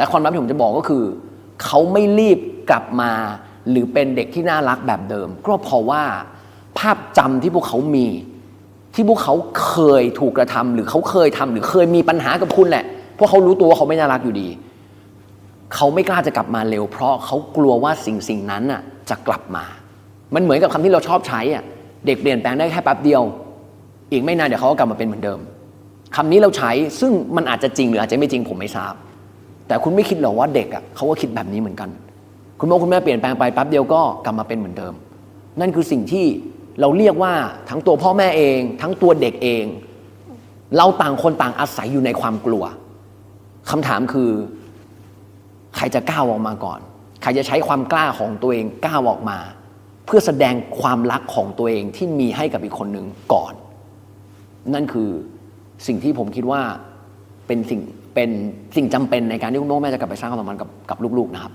และความลับที่ผมจะบอกก็คือ เขาไม่รีบกลับมา หรือเป็นเด็กที่น่ารักแบบเดิม ก็เพราะว่าภาพจำที่พวกเขามี ที่พวกเขาเคยถูกกระทำหรือเขาเคยทำหรือเคยมีปัญหากับคุณแหละเพราะเขารู้ตัวว่าเขาไม่น่ารักอยู่ดี เขาไม่กล้าจะกลับมาเร็ว เพราะเขากลัวว่าสิ่งสิ่งนั้นน่ะจะกลับมา มันเหมือนกับคำที่เราชอบใช้อะเด็กเปลี่ยนแปลงได้แค่แป๊บเดียว อีกไม่นานเดี๋ยวเขาก็กลับมาเป็นเหมือนเดิมคำนี้เราใช้ซึ่งมันอาจจะจริงหรืออาจจะไม่จริงผมไม่ทราบ แต่คุณไม่คิดหรอกว่าเด็กอะเขาก็คิดแบบนี้เหมือนกัน คุณพ่อคุณแม่เปลี่ยนแปลงไปแป๊บเดียวก็กลับมาเป็นเหมือนเดิม นั่นคือสิ่งที่เราเรียกว่าทั้งตัวพ่อแม่เอง ทั้งตัวเด็กเอง เราต่างคนต่างอาศัยอยู่ในความกลัวคำถามคือ ใครจะก้าวออกมาก่อน ใครจะใช้ความกล้าของตัวเองก้าวออกมา เพื่อแสดงความรักของตัวเองที่มีให้กับอีกคนหนึ่งก่อน นั่นคือสิ่งที่ผมคิดว่าเป็นสิ่ง เป็นสิ่งจำเป็นในการที่คุณโน้แม่จะกลับไปสร้างความสัมพันธ์กับกับลูกๆนะครับ